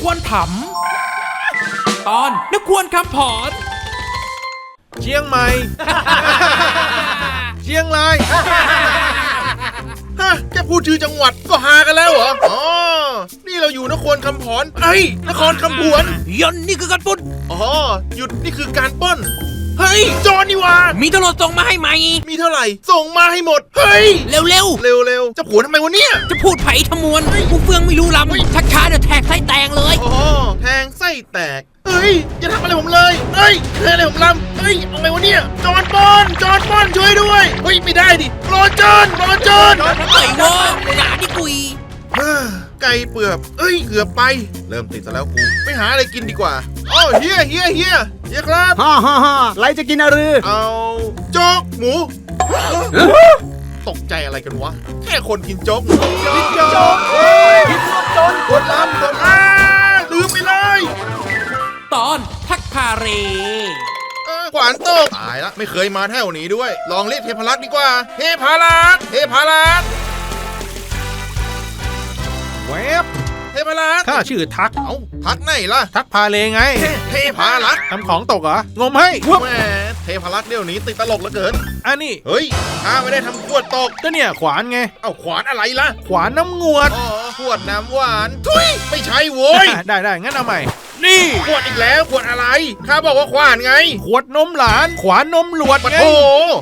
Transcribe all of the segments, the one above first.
ควรถำตอนนักควรคำผอนเชียงใหม่ เชียงรายฮะแค่พูดชื่อจังหวัดก็ฮากันแล้วเหรอ อ๋อ นี่เราอยู่นครคำผอนเอ้ยนครคำผวนยนต์นี่คือการปล้นอ๋อ หยุดนี่คือการปล้น เฮ้ยโจรนี่หวะมีตำรวจส่งมาให้ไหม มีเท่าไหร่ ส่งมาให้หมด เฮ้ย เร็วเร็วๆจะผัวทำไมวะเนี่ยๆจะพูดไผ่ทมวนกูเฟืองไม่รู้ลำชักช้าเดี๋ยวแทกไส้แตงเลย อ๋อแทงไส้แตก เฮ้ย อย่าทำอะไรผมเลย เฮ้ยเฮ้ยอะไรผมลำเฮ้ยเอาไงวะเนี่ย จอนปอน จอนปอนช่วยด้วย เฮ้ยไม่ได้ดิรอจอนรอจอนไอ้วอหนาที่กุยเฮ้อไก่เปลือกเอ้ยเกือบไป เริ่มติดซะแล้วกู ไปหาอะไรกินดีกว่า อ๋อเฮียเฮียเฮียเฮียครับ ฮ่าฮ่าฮ่าไรจะกินอะรือเอาโจ๊กหมู ตกใจอะไรกันวะ แค่คนกินโจ๊กหมูกินโจ๊กเฮ้ยจนกดลำกดอ้าลืมไปเลยตอนทักพาเร เออขวานโตกตายละไม่เคยมาแถวนี้ด้วย ลองเรียกเทพรักษ์ดีกว่า เทพรักษ์เทพรักษ์เวฟเทพรักษ์ข้าชื่อทัก เอ้าทักไหนล่ะ ทักพาเลไงเทพรักษ์ทำของตกเหรองมให้แหมเทพรักษ์เดี๋ยวนี้ติดตลกเหลือเกิน อันนี้เฮ้ยข้าไม่ได้ทำขวดตก ก็เนี่ยขวานไง เอาขวานอะไรล่ะ ขวานน้ำงวด อ๋อขวดน้ำหวาน ทุยไม่ใช่โว้ย ได้ได้งั้นเอาใหม่ นี่ขวดอีกแล้วขวดอะไร ข้าบอกว่าขวานไง ขวดนมหลาน ขวานนมหลวดปะไงโถ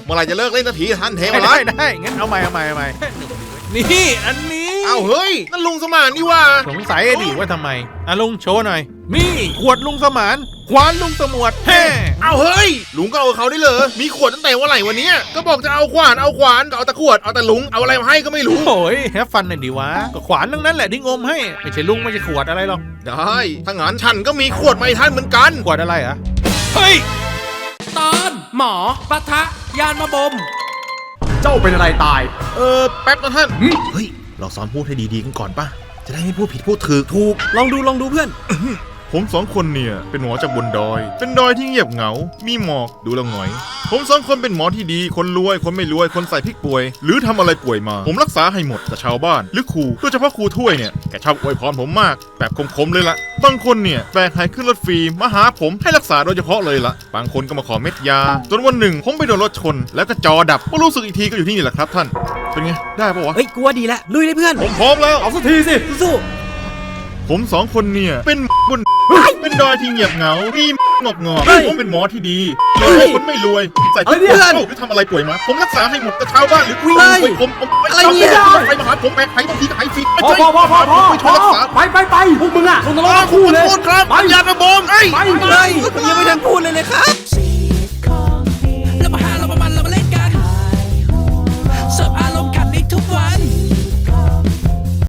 เมื่อไหรจะเลิกเล่นสักทีท่านเทพได้รัได้กษ์ได้งั้นเอาใหม่เอาใหม่เอาใหม่นี่อันนี้ เอาเฮ้ยนั่นลุงสมานนี่ว่าสงสัยไอ้ดิว่าทำไมอะลุงโชว์หน่อย นี่ขวดลุงสมานขวานลุงสมวดแฮ่เอาเฮ้ย ลุงก็เอาเขาได้เลยมีขวดตั้งแต่วันไหนวันนี้ก็บอกจะเอาขวานเอาขวานก็เอาแต่ขวดเอาแต่ลุงเอาอะไรมาให้ก็ไม่รู้โอ้ยแฮฟฟันหน่อยดิวะก็ขวานทั้งนั้นแหละที่งมให้ไม่ใช่ลุงไม่ใช่ขวดอะไรหรอกได้ถ้างั้นฉันก็มีขวดมาให้ท่านเหมือนกันขวดอะไรอะเฮ้ยตอนหมอปะทะยานมาบม เจ้าเป็นอะไรตาย เออแป๊บนะท่านเฮ้ย เราซ้อมพูดให้ดีๆกันก่อนป่ะจะได้ไม่พูดผิดพูดถูกถูก ลองดูลองดูเพื่อน ผมสองคนเนี่ย เป็นหมอจากบนดอย เป็นดอยที่เงียบเหงา มีหมอกดูและหงอย ผมสองคนเป็นหมอที่ดี คนรวย คนไม่รวย คนใส่พริกป่วย หรือทำอะไรป่วยมา ผมรักษาให้หมดแต่ชาวบ้าน หรือครูโดยเฉพาะครูถ้วยเนี่ยแกชอบอวยพรผมมาก แบบคมๆเลยละบางคนเนี่ยแบกหายขึ้นรถฟรีมาหาผมให้รักษาโดยเฉพาะเลยละบางคนก็มาขอเม็ดยา จนวันหนึ่งผมไปโดนรถชน แล้วก็จอดับก็รู้สึกอีกทีก็อยู่ที่นี่แหละครับท่าน เป็นไง ได้ปะวะ เฮ้ยกูว่าดีแล้วลุยเลยเพื่อน ผมพร้อมแล้ว เอาสักทีสิ สู้ผมสองคนเนี่ย เป็นบนเป็นดอยที่เงียบเหงามีงอกงอกผมเป็นหมอที่ดีเลยคนไม่รวย ใส่ทุกคนหรือทำอะไรป่วยมา ผมรักษาให้หมดแต่ชาวบ้านหรือคุยคุยผมผมใครมาหาผมแบกใครบางทีก็หายฟรีไม่พอใช่พอพอพอพอไม่พช่วยอรักษาไปไปไปพวกมึงอะลงนรกทั้งคู่คู่เลเลยยครับไปยาระบมไอ้ไปเลยยังไม่ทันพูดเลยเลยครับ